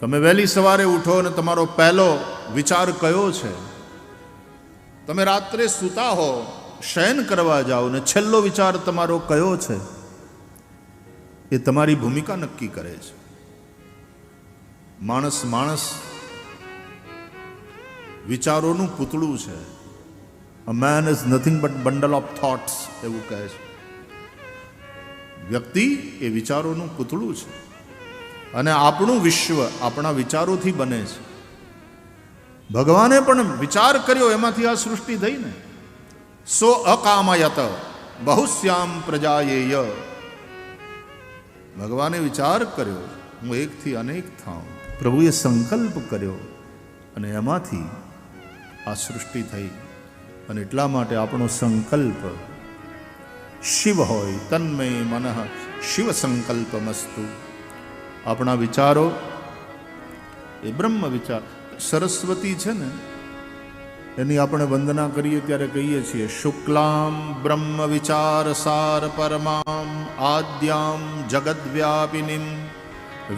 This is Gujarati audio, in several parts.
તમે વહેલી સવારે ઉઠો અને તમારો પહેલો વિચાર કયો છે? તમે રાત્રે સૂતા હો, શયન કરવા જાઓ ને છેલ્લો વિચાર તમારો કયો છે? એ તમારી ભૂમિકા નક્કી કરે છે. માણસ માણસ વિચારોનું પૂતળું છે. A man is nothing but bundle of thoughts એવું કહે છે. વ્યક્તિ એ વિચારોનું પૂતળું છે. અને આપણું વિશ્વ આપણા વિચારોથી બને છે. ભગવાને પણ વિચાર કર્યો, એમાંથી આ સૃષ્ટિ થઈ ને સો અકામયત બહુશ્યામ પ્રજાયેય. ભગવાને વિચાર કર્યો, હું એકથી અનેક થાઉં. પ્રભુએ સંકલ્પ કર્યો અને એમાંથી આ સૃષ્ટિ થઈ અને એટલા માટે આપણો સંકલ્પ શિવ હોય, તન્મય મનઃ શિવ સંકલ્પમસ્તુ. આપણા વિચારો એ બ્રહ્મ વિચાર. સરસ્વતી છે ને, એની આપણે વંદના કરીએ ત્યારે કહીએ છીએ શુક્લામ બ્રહ્મ વિચાર સાર પરમામ આદ્યામ જગદ્વ્યાપિનીમ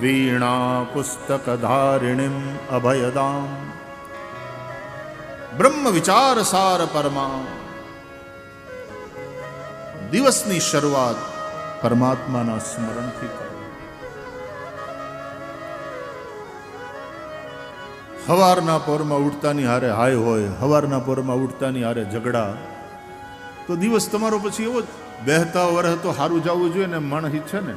વીણા પુસ્તક ધારિણીમ અભયદામ બ્રહ્મ વિચાર સાર પરમામ દિવસની શરૂઆત પરમાત્માના સ્મરણથી કરો. હવારના પોરમાં ઉઠતાની હારે હાય હોય, હવારના પોરમાં ઉઠતાની હારે ઝઘડા. તો દિવસ તમારો પછી એવો જ. બેહતા વરહ તો સારું જવું જોઈએ ને માણસ ઈચ્છે ને,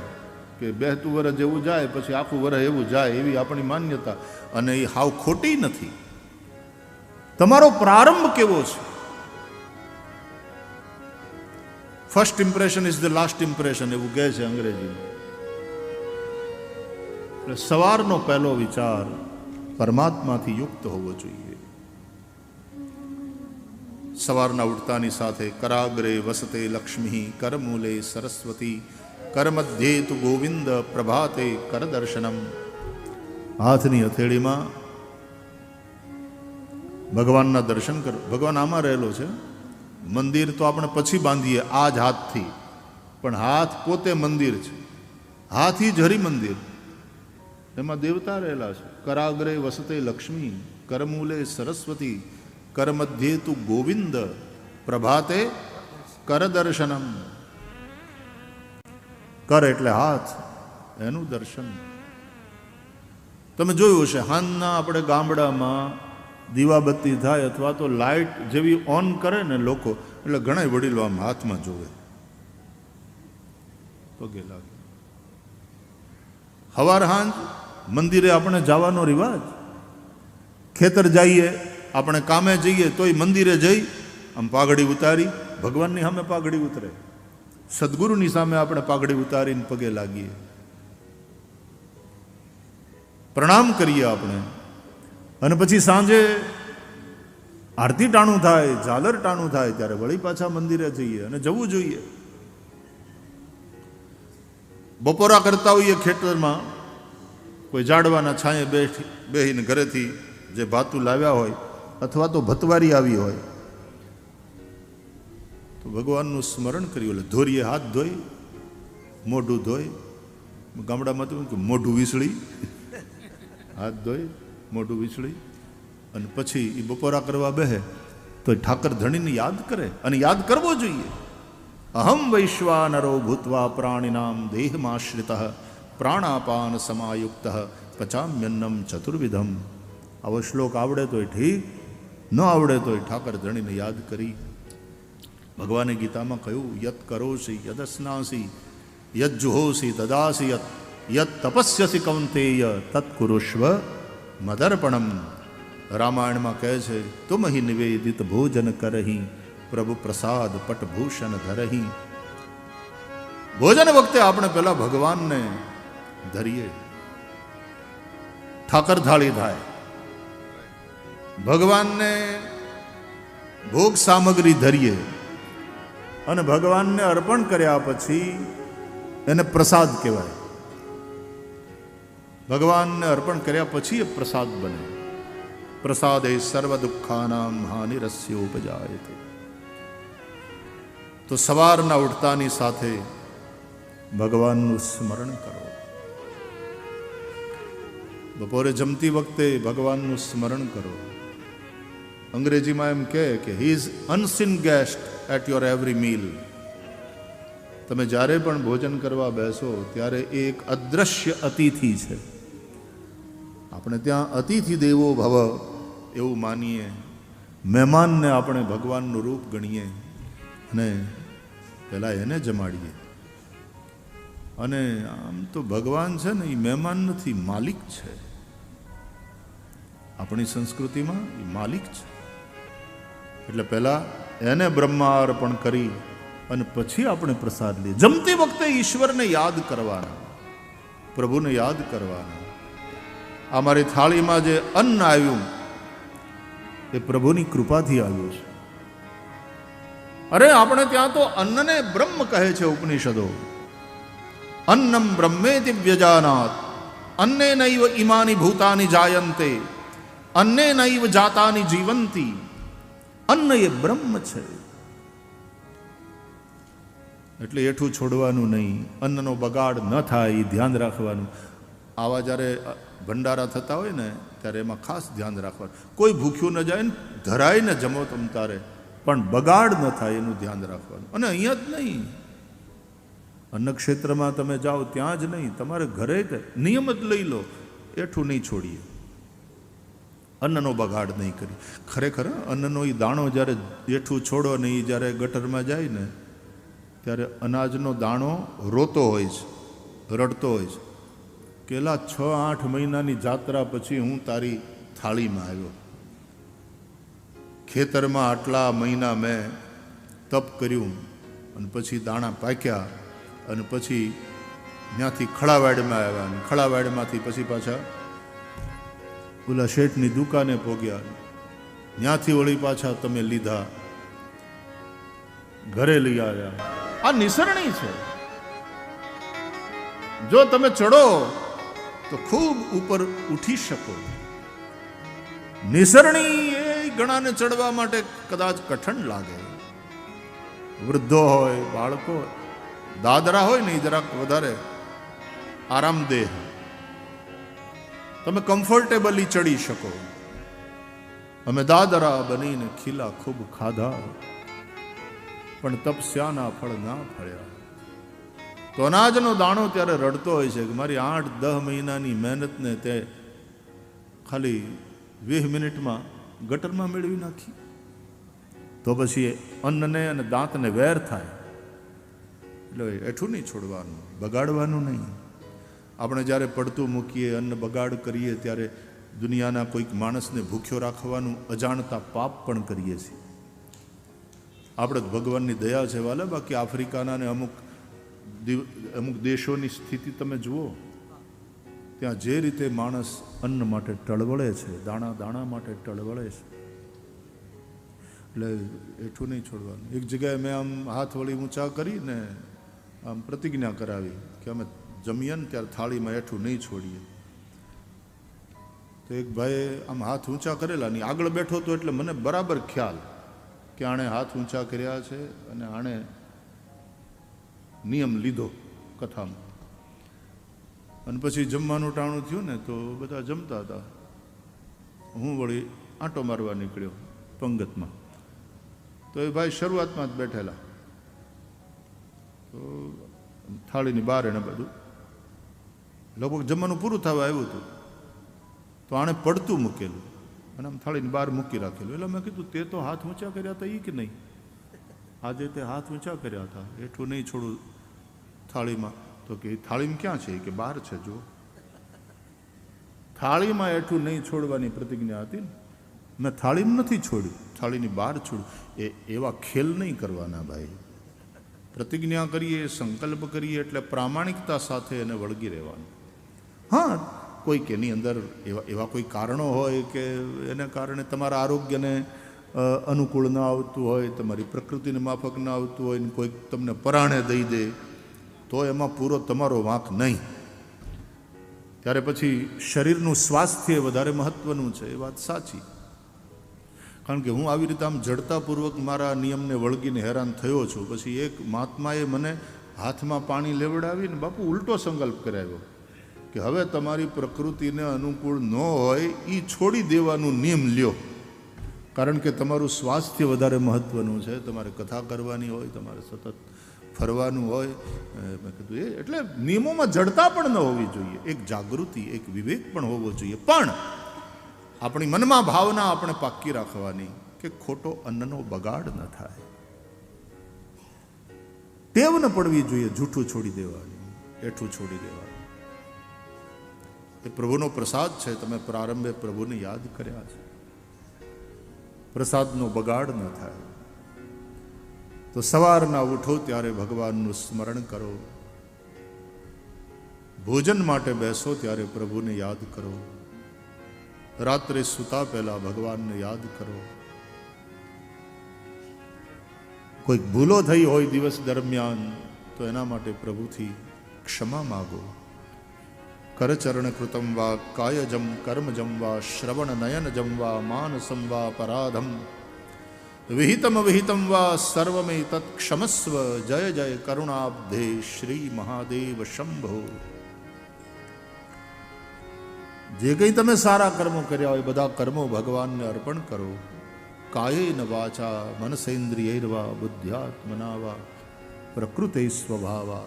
કે બેહતું વરહ જેવું જાય, પછી આખું વરહ એવું જાય એવી આપણી માન્યતા. અને એ હાવ ખોટી નથી. તમારો પ્રારંભ કેવો છે? First impression is the last impression એવું કહે છે અંગ્રેજીમાં. એટલે સવારનો પહેલો વિચાર પરમાત્માથી યુક્ત હોવો જોઈએ. સવારના ઉઠતાની સાથે કરાગ્રે વસતે લક્ષ્મી કરમૂલે સરસ્વતી કરમધ્યે તુ ગોવિંદ પ્રભાતે કરદર્શનમ. હાથની હથેળીમાં ભગવાનના દર્શન કર, ભગવાન આમાં રહેલો છે. મંદિર તો આપણે પછી બાંધીએ આ જ હાથથી. પણ હાથ પોતે મંદિર છે. હાથી જ હરિ મંદિર એમાં દેવતા રહેલા છે. કરાગ્રે વસતે લક્ષ્મી, કરમૂલે સરસ્વતી કરમધ્યે તું ગોવિંદ, પ્રભાતે કરદર્શનમ. કર એટલે હાથ, એનું દર્શન. તમે જોયું હશે, હાનના આપણે ગામડામાં દીવાબત્તી થાય અથવા તો લાઇટ જેવી ઓન કરે ને લોકો, એટલે ઘણા વડીલો આમ હાથમાં જોવે. પગે લાગે. હવાર હાંજ મંદિરે આપણે જવાનો રિવાજ. ખેતર જઈએ, આપણે કામે જઈએ તોય મંદિરે જઈ આમ પાઘડી ઉતારી, ભગવાનની સામે પાઘડી ઉતરે. સદગુરુની સામે આપણે પાઘડી ઉતારીને પગે લાગીએ. પ્રણામ કરીએ આપણે. અને પછી સાંજે આરતી ટાણું થાય, ઝાલર ટાણું થાય, ત્યારે વળી પાછા મંદિરે જઈએ અને જવું જોઈએ. બપોરા કરતા હોઈએ ખેતરમાં કોઈ ઝાડવાના છાંયે બેઠી, બેહીને ઘરેથી જે ભાતું લાવ્યા હોય અથવા તો ભતવારી આવી હોય, તો ભગવાનનું સ્મરણ કર્યું. એટલે ધોરીએ હાથ ધોઈ, મોઢું ધોઈ, ગામડામાં તો કે મોઢું વીસળી. હાથ ધોઈ, મોઢું વીસળી અને પછી એ બપોરા કરવા બેહે તો ઠાકર ધણીને યાદ કરે અને યાદ કરવો જોઈએ. અહમ વૈશ્વાનરો ભૂતવા પ્રાણીનામ દેહમાશ્રિત. પ્રાણાપાન સમાયુક્ત પચામ્યન્નમ ચતુર્વિધમ આવો શ્લોક આવડે તોય ઠીક ન આવડે તોય ઠાકર ધણીને યાદ કરી ભગવાને ગીતામાં કહ્યું યત કરોસી યદસ્નાસી યદ જુહોસી તદાસી યત યત તપસ્યસી કૌંતેય તત્કુરુષ્વ મદર્પણમ રામાયણમાં કહે છે તુમ હિ નિવેદિત ભોજન કરહી પ્રભુ પ્રસાદ પટભૂષણ ધરહી ભોજન વખતે આપણે પેલા ભગવાનને ધરીએ ઠાકર થાય. ભગવાનને ભોગ સામગ્રી ધરીએ અને ભગવાનને અર્પણ કર્યા પછી એને પ્રસાદ કહેવાય. ભગવાનને અર્પણ કર્યા પછી એ પ્રસાદ બને. પ્રસાદ એ સર્વ દુઃખાનામ હાનિરસ્યોપજાય તો સવારના ઉઠતાની સાથે ભગવાનનું સ્મરણ કરો. બપોરે જમતી વખતે ભગવાનનું સ્મરણ કરો. અંગ્રેજીમાં એમ કહે કે he is unseen guest at your every meal તમે જ્યારે પણ ભોજન કરવા બેસો, ત્યારે એ એક અદ્રશ્ય અતિથિ છે. આપણે ત્યાં અતિથિ દેવો ભવ એવું માનીએ. મહેમાનને આપણે ભગવાનનું રૂપ ગણીએ અને પહેલાં એને જમાડીએ. અને આમ તો ભગવાન છે ને, એ મહેમાન નથી, માલિક છે. આપણી સંસ્કૃતિમાં એ માલિક છે. એટલે પહેલાં એને બ્રહ્મા અર્પણ કરી અને પછી આપણે પ્રસાદ લઈએ. જમતી વખતે ઈશ્વરને યાદ કરવાના, પ્રભુને યાદ કરવાના. આ મારી થાળીમાં જે અન્ન આવ્યું, એ પ્રભુની કૃપાથી આવ્યું છે. અરે, આપણે ત્યાં તો અન્નને બ્રહ્મ કહે છે ઉપનિષદો. અન્નમ બ્રહ્મેતિ વ્યજાનાત અન્ને નૈવ ઇમાની ભૂતાની જાયંતે અન્ને નૈવ જાતાની જીવંતી અન્ન એ બ્રહ્મ છે એટલે એઠું છોડવાનું નહીં, અન્નનો બગાડ ન થાય એ ધ્યાન રાખવાનું. આવા જ્યારે ભંડારા થતા હોય ને, ત્યારે એમાં ખાસ ધ્યાન રાખવાનું. કોઈ ભૂખ્યું ન જાય ને ધરાઈને જમો તમ તારે, પણ બગાડ ન થાય એનું ધ્યાન રાખવાનું. અને અહીંયા જ નહીં. અન્ન ક્ષેત્રમાં તમે જાઓ ત્યાં જ નહીં. તમારે ઘરે જ નિયમ જ લઈ લો. એઠું નહીં છોડીએ. અન્નનો બગાડ નહીં કરી ખરેખર અન્નનો એ દાણો જ્યારે એઠું છોડો ને એ જ્યારે ગટરમાં જાય ને, ત્યારે અનાજનો દાણો રોતો હોય છે, રડતો હોય છે. કેલા છ આઠ મહિનાની જાત્રા પછી હું તારી થાળીમાં આવ્યો. ખેતરમાં આટલા મહિના મેં તપ કર્યું અને પછી દાણા પાક્યા. અને પછી ત્યાંથી ખડાવાડમાં આવ્યા અને ખડાવાડમાંથી પછી પાછા ઓલા શેઠની દુકાને પોગ્યા. ત્યાંથી વળી પાછા તમે લીધા. ઘરે લઈ આવ્યા. આ નિસરણી છે. જો તમે ચડો તો ખૂબ ઉપર ઉઠી શકો. નિસરણી એ ગણાને ચડવા માટે કદાચ કઠણ લાગે. વૃદ્ધો હોય બાળકો હોય, દાદરા હોય ને એ જરાક વધારે આરામદેહ. તમે કમ્ફર્ટેબલી ચડી શકો. અમે દાદરા બનીને ખીલા ખૂબ ખાધા. પણ તપસ્યાના ફળ ના ફળ્યા. તો અનાજનો દાણો ત્યારે રડતો હોય છે કે મારી આઠ, દહ મહિનાની મહેનતને તે ખાલી વીસ મિનિટમાં ગટરમાં મેળવી નાખી. તો પછી અન્નને અને દાંતને વેર થાય. એટલે એઠું નહીં છોડવાનું, બગાડવાનું નહીં. આપણે જ્યારે પડતું મૂકીએ, અન્ન બગાડ કરીએ, ત્યારે દુનિયાના કોઈક માણસને ભૂખ્યો રાખવાનું અજાણતા પાપ પણ કરીએ છીએ. આપણે ભગવાનની દયા છે, વાલે. બાકી આફ્રિકાના ને અમુક અમુક દેશોની સ્થિતિ તમે જુઓ, ત્યાં જે રીતે માણસ અન્ન માટે ટળવળે છે, દાણા દાણા માટે ટળવળે છે. એટલે એઠું નહીં છોડવાનું. એક જગ્યાએ મેં આમ હાથ વળી ઊંચા કરીને આમ પ્રતિજ્ઞા કરાવી કે અમે જમીએ ને ત્યારે થાળીમાં એઠું નહીં છોડીએ. તો એક ભાઈએ આમ હાથ ઊંચા કરેલા નહીં આગળ બેઠો તો એટલે મને બરાબર ખ્યાલ કે આણે હાથ ઊંચા કર્યા છે અને આણે નિયમ લીધો કથામાં. અને પછી જમવાનું ટાણું થયું ને તો બધા જમતા હતા. હું વળી આંટો મારવા નીકળ્યો પંગતમાં. તો એ ભાઈ શરૂઆતમાં જ બેઠેલા. થાળીની બહાર એને બધું. લગભગ જમવાનું પૂરું થવા આવ્યું હતું. તો આણે પડતું મૂકેલું. અને આમ થાળીની બહાર મૂકી રાખેલું. એટલે મેં કીધું, તે તો હાથ ઊંચા કર્યા હતા એ કે નહીં? આજે તે હાથ ઊંચા કર્યા હતા. એઠું નહીં છોડું થાળીમાં. તો કે, "એ થાળીમાં ક્યાં છે? કે બહાર છે જો થાળીમાં એઠું નહીં છોડવાની પ્રતિજ્ઞા હતી ને? મેં થાળીમાં નથી છોડ્યું. થાળીની બહાર છોડ્યું. એ, એવા ખેલ નહીં કરવાના ભાઈ. પ્રતિજ્ઞા કરીએ, સંકલ્પ કરીએ એટલે પ્રામાણિકતા સાથે એને વળગી રહેવાનું. હા કોઈક એની અંદર એવા એવા કોઈ કારણો હોય કે એને કારણે તમારા આરોગ્યને અનુકૂળ ન આવતું હોય, તમારી પ્રકૃતિને માફક ન આવતું હોય, ને કોઈક તમને પરાણે દઈ દે, તો એમાં પૂરો તમારો વાંક નહીં. ત્યારે પછી શરીરનું સ્વાસ્થ્ય વધારે મહત્વનું છે, એ વાત સાચી. કારણ કે હું આવી રીતે આમ જડતાપૂર્વક મારા નિયમને વળગીને હેરાન થયો છું. પછી એક મહાત્માએ મને હાથમાં પાણી લેવડાવીને બાપુ ઉલટો સંકલ્પ કરાવ્યો કે હવે તમારી પ્રકૃતિને અનુકૂળ ન હોય એ છોડી દેવાનું નિયમ લ્યો. કારણ કે તમારું સ્વાસ્થ્ય વધારે મહત્વનું છે. તમારે કથા કરવાની હોય, તમારે સતત ફરવાનું હોય. મેં કીધું, એ, એટલે નિયમોમાં જડતા પણ ન હોવી જોઈએ. એક જાગૃતિ, એક વિવેક પણ હોવો જોઈએ. પણ આપણી મનમાં ભાવના આપણે પાક્કી રાખવાની કે ખોટો અન્નનો બગાડ ન થાય. ટેવ ન પડવી જોઈએ, જૂઠું છોડી દેવાની એઠું છોડી દેવાનું. એ પ્રભુનો પ્રસાદ છે, તમે પ્રારંભે પ્રભુને યાદ કર્યા છે. પ્રસાદનો બગાડ ન થાય. તો સવારના ઉઠો ત્યારે ભગવાનનું સ્મરણ કરો. ભોજન માટે બેસો ત્યારે પ્રભુને યાદ કરો. રાત્રે સૂતા પહેલા ભગવાનને યાદ કરો. કોઈક ભૂલો થઈ હોય દિવસ દરમિયાન, તો એના માટે પ્રભુથી ક્ષમા માગો. કરચરણ કૃતમ વા કાયજમ કર્મજમ વા શ્રવણ નયન જમ વા માનસમ વા પરાધમ. વિહિતમ વિહિતમ વા સર્વમે તત્ક્ષમસ્વ જય જય કરુણાબ્ધે શ્રી મહાદેવ શંભો. જે કંઈ તમે સારા કર્મો કર્યા હોય, બધા કર્મો ભગવાનને અર્પણ કરો. કાયેન વાચા, મનસેન્દ્રિયૈર્વા, બુદ્ધ્યાત્મનાવા, પ્રકૃતિ સ્વભાવા.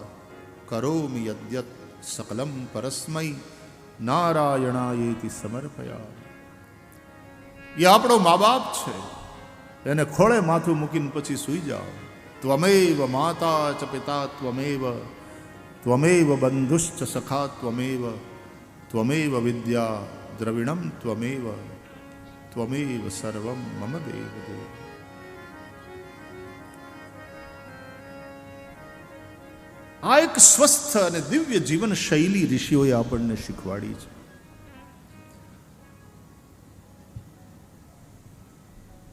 કરોમી યદ્યત સકલમ પરસ્મય નારાયણાયેતિ સમર્પયા. એ આપણો મા બાપ છે. એને ખોળે માથું મૂકીને પછી સૂઈ જાઓ. ત્વમેવ માતા ચ પિતા, ત્વમેવ ત્વમેવ બંધુશ્ચ સખા, ત્વમેવ ત્વમેવ વિદ્યા દ્રવિણમ ત્વમેવ ત્વમેવ સર્વમ મમ દેવ દેવ આ એક સ્વસ્થ અને દિવ્ય જીવન શૈલી ઋષિઓએ આપણને શીખવાડી છે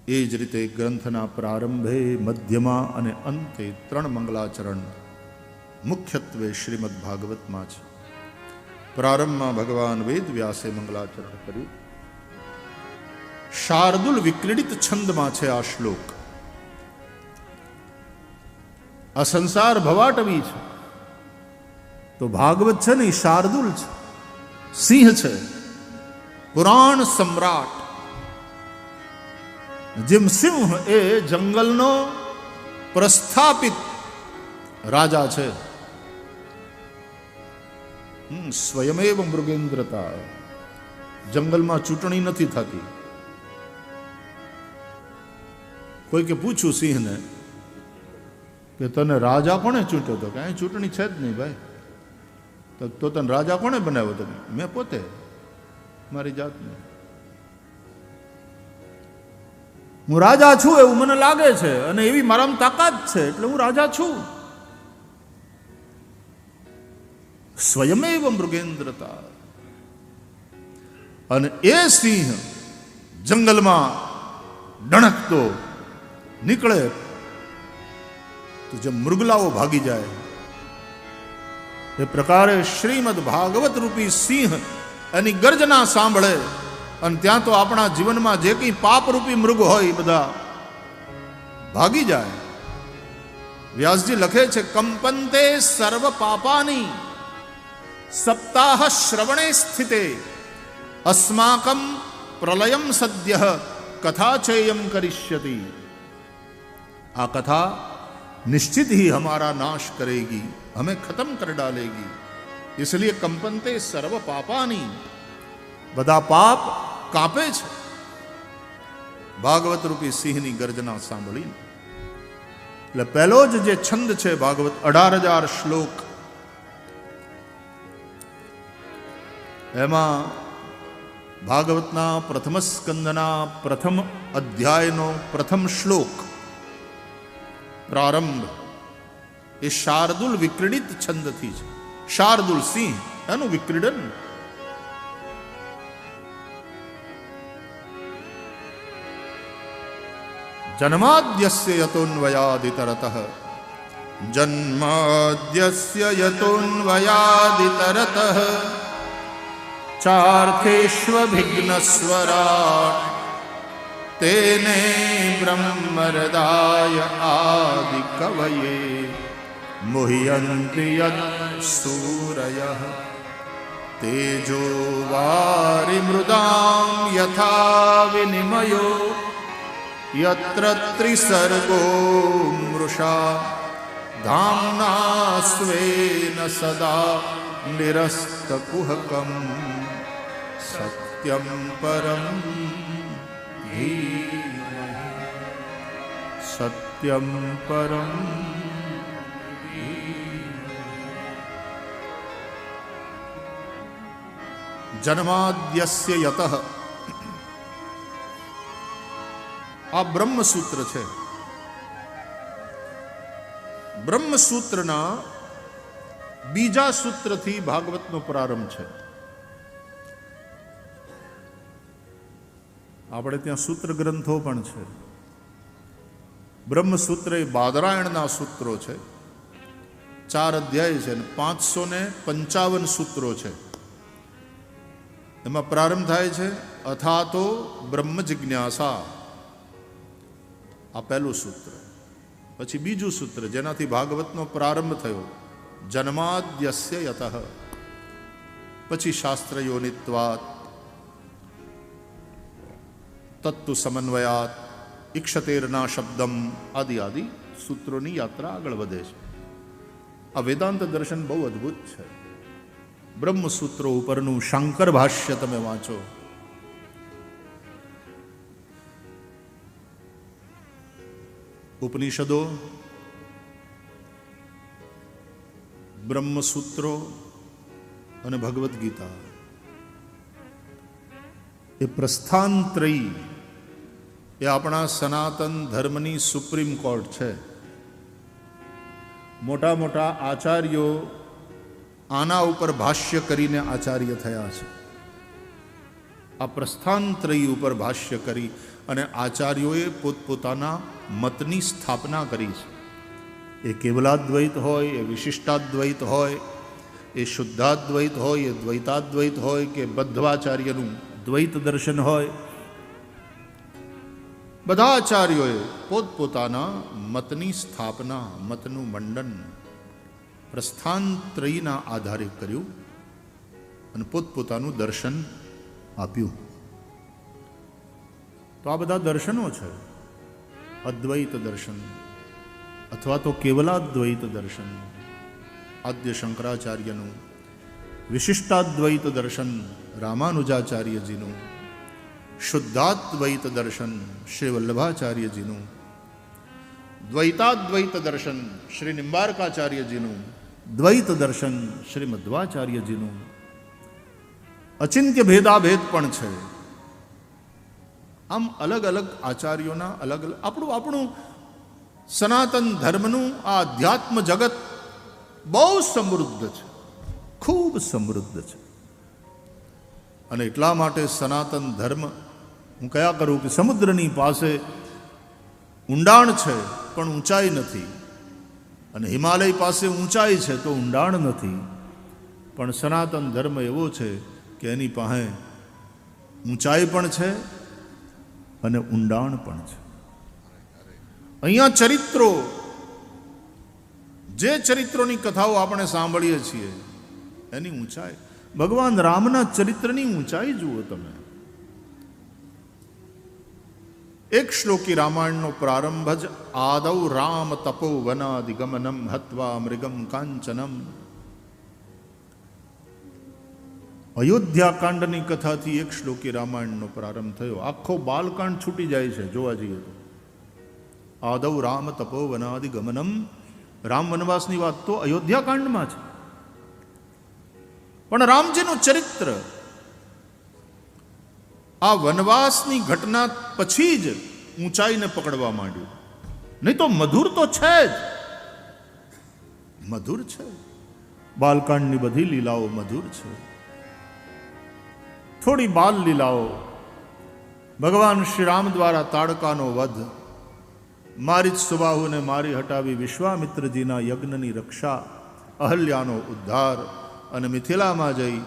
એ જ રીતે ગ્રંથના પ્રારંભે મધ્યમાં અને અંતે ત્રણ મંગલાચરણ મુખ્યત્વે શ્રીમદ ભાગવતમાં છે પ્રારંભમાં ભગવાન વેદ વ્યાસે મંગલાચરણ કર્યું. શાર્દુલ વિક્રીડિત છંદમાં છે આ શ્લોક. આ સંસાર ભવાટવી છે. તો ભાગવત છે ને શાર્દુલ છે. સિંહ છે. પુરાણ સમ્રાટ. જેમ સિંહ એ જંગલનો પ્રસ્થાપિત રાજા છે. સ્વયમેવ મૃગેન્દ્રતા. જંગલમાં ચૂંટણી નથી થતી. કોઈ કે પૂછ્યું સિંહને કે તને રાજા કોણે ચૂંટ્યો હતો કે ચૂંટણી છે જ નહીં ભાઈ. તો તો તને રાજા કોણે બનાવ્યો હતો મેં પોતે. મારી જાતને. હું રાજા છું એવું મને લાગે છે અને એવી મારામાં તાકાત છે, એટલે હું રાજા છું. સ્વયમેવ મૃગેન્દ્રતા અને એ સિંહ જંગલમાં ડણકતો નીકળે તો જે મૃગલાઓ ભાગી જાય, એ પ્રકારે શ્રીમદ ભાગવત રૂપી સિંહ એની ગર્જના સાંભળે. અને ત્યાં તો આપણા જીવનમાં જે કંઈ પાપરૂપી મૃગ હોય એ બધા ભાગી જાય. વ્યાસજી લખે છે કંપંતે સર્વ પાપાની સપ્તાહ શ્રવણે સ્થિતે अस्माकं प्रलयम सद्य कथा चेयम करिष्यति आ कथा निश्चित ही हमारा नाश करेगी हमें खत्म कर डालेगी इसलिए कंपनते सर्व पापानी બધા પાપ કાપે છે ભાગવત રૂપી સિંહની ગર્જના સાંભળીને એટલે પહેલો જ જે છંદ છે ભાગવત અઢાર હજાર શ્લોક એમાં ભાગવતના પ્રથમ સ્કંદના પ્રથમ અધ્યાયનો પ્રથમ શ્લોક પ્રારંભ. એ શાર્દુલ વિક્રીડિત છંદથી છે. શાર્દુલ સિંહ, એનું વિક્રીડન. જન્માદ્યસ્ય યતોન્વયાદિતરત. જન્માદ્યસ્ય યતોન્વયાદિતરતઃ. ચાર્થેષ્વભિઘ્નસ્વરાટ તેને બ્રહ્મરદાય આદિકવયે મુહ્યન્તિ યત્ सूरयः। તેજો વારિમૃદાં યથા વિનિમયો યત્ર ત્રિસર્ગો મૃષા ધામ્ના સ્વેન સદા નિરસ્તકુહકમ સત્યમ પરમ સત્યમ પરમ જન્માદ્યસ્ય યત આ બ્રહ્મસૂત્ર છે બ્રહ્મસૂત્રના બીજા સૂત્રથી ભાગવતનો પ્રારંભ છે આપણે ત્યાં સૂત્ર ગ્રંથો પણ છે. બ્રહ્મસૂત્ર એ બાદરાયણના સૂત્રો છે. ચાર અધ્યાય છે અને પાંચસો ને પંચાવન સૂત્રો છે. એમાં પ્રારંભ થાય છે, અથાતો બ્રહ્મ જિજ્ઞાસા આ પહેલું સૂત્ર. પછી બીજું સૂત્ર, જેનાથી ભાગવતનો પ્રારંભ થયો. જન્માદ્યસ્ય યત. પછી શાસ્ત્ર યોનિત્વાત તત્તુ સમન્વયાત ઇક્ષતેરના શબ્દમ આદિ આદિ સૂત્રોની યાત્રા આગળ વધે છે આ વેદાંત દર્શન બહુ અદ્ભુત છે બ્રહ્મસૂત્રો ઉપરનું શંકર ભાષ્ય તમે વાંચો ઉપનિષદો બ્રહ્મસૂત્રો અને ભગવદ્ ગીતા એ પ્રસ્થાનત્રયી એ આપણા સનાતન ધર્મની સુપ્રીમ કોર્ટ છે. મોટા મોટા આચાર્યો આના ઉપર ભાષ્ય કરીને આચાર્ય થયા છે. આ પ્રસ્થાનત્રયી ઉપર ભાષ્ય કરી અને આચાર્યોએ પોતપોતાના મતની સ્થાપના કરી છે. એ કેવલાદ્વૈત હોય, એ વિશિષ્ટાદ્વૈત હોય, એ શુદ્ધાદ્વૈત હોય, એ દ્વૈતાદ્વૈત હોય કે બદ્ધવાચાર્યનું દ્વૈત દર્શન હોય બધા આચાર્યોએ પોતપોતાના મતની સ્થાપના, મતનું મંડન પ્રસ્થાનત્રયીના આધારે કર્યું અને પોતપોતાનું દર્શન આપ્યું. તો આ બધા દર્શનો છે. અદ્વૈત દર્શન અથવા તો કેવલાદ્વૈત દર્શન. આદ્ય શંકરાચાર્યનું, વિશિષ્ટાદ્વૈત દર્શન રામાનુજાચાર્યજીનું શુદ્ધાદ્વૈત દર્શન શ્રી વલ્લભાચાર્યજીનું દ્વૈતાદ્વૈત દર્શન શ્રી નિંબારકાચાર્યજીનું દ્વૈત દર્શન શ્રી મધ્વાચાર્યજીનું અચિંત્ય ભેદાભેદ પણ છે આમ અલગ અલગ આચાર્યોના અલગ અલગ આપણું આપણું સનાતન ધર્મનું આ અધ્યાત્મ જગત બહુ સમૃદ્ધ છે, ખૂબ સમૃદ્ધ છે. અને એટલા માટે સનાતન ધર્મ, હું કયા કરું કે સમુદ્રની પાસે ઊંડાણ છે, પણ ઊંચાઈ નથી. અને હિમાલય પાસે ઊંચાઈ છે, તો ઊંડાણ નથી. પણ સનાતન ધર્મ એવો છે કે એની પાસે ઊંચાઈ પણ છે અને ઊંડાણ પણ છે. અહીંયા ચરિત્રો, જે ચરિત્રોની કથાઓ આપણે સાંભળીએ છીએ, એની ઊંચાઈ ભગવાન રામના ચરિત્રની ઊંચાઈ જુઓ તમે. એક શ્લોકી રામાયણનો પ્રારંભ જ આદૌ રામ તપો વનાદિગમનમ હત્વા મૃગમ કાંચનમ. અયોધ્યાકાંડની કથાથી એક શ્લોકી રામાયણનો પ્રારંભ થયો. આખો બાલકાંડ છૂટી જાય છે, જોવા જઈએ તો. આદૌ રામ તપો વનાદિગમનમ રામ વનવાસની વાત તો અયોધ્યાકાંડમાં છે પણ રામજીનું ચરિત્ર આ વનવાસની ઘટના પછી જ ઊંચાઈને પકડવા માંડ્યું. નહીં તો મધુર તો છે જ. મધુર છે. બાલકાંડની બધી લીલાઓ મધુર છે. થોડી બાલ લીલાઓ. ભગવાન શ્રી રામ દ્વારા તાડકાનો વધ. મારી જ સુબાહુને મારી હટાવી વિશ્વામિત્રજીના યજ્ઞની રક્ષા, અહલ્યાનો ઉદ્ધાર. અને મિથિલામાં જઈ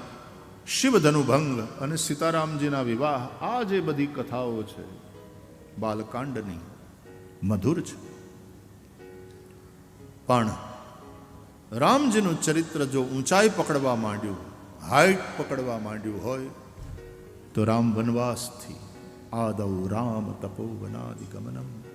શિવધનુભંગ અને સીતારામજીના વિવાહ, આ જે બધી કથાઓ છે, બાલકાંડની મધુર છે. પણ રામજીનું ચરિત્ર જો ઊંચાઈ પકડવા માંડ્યું હાઈટ પકડવા માંડ્યું હોય, તો રામ વનવાસથી આદૌ રામ તપોવનાદિ ગમનમ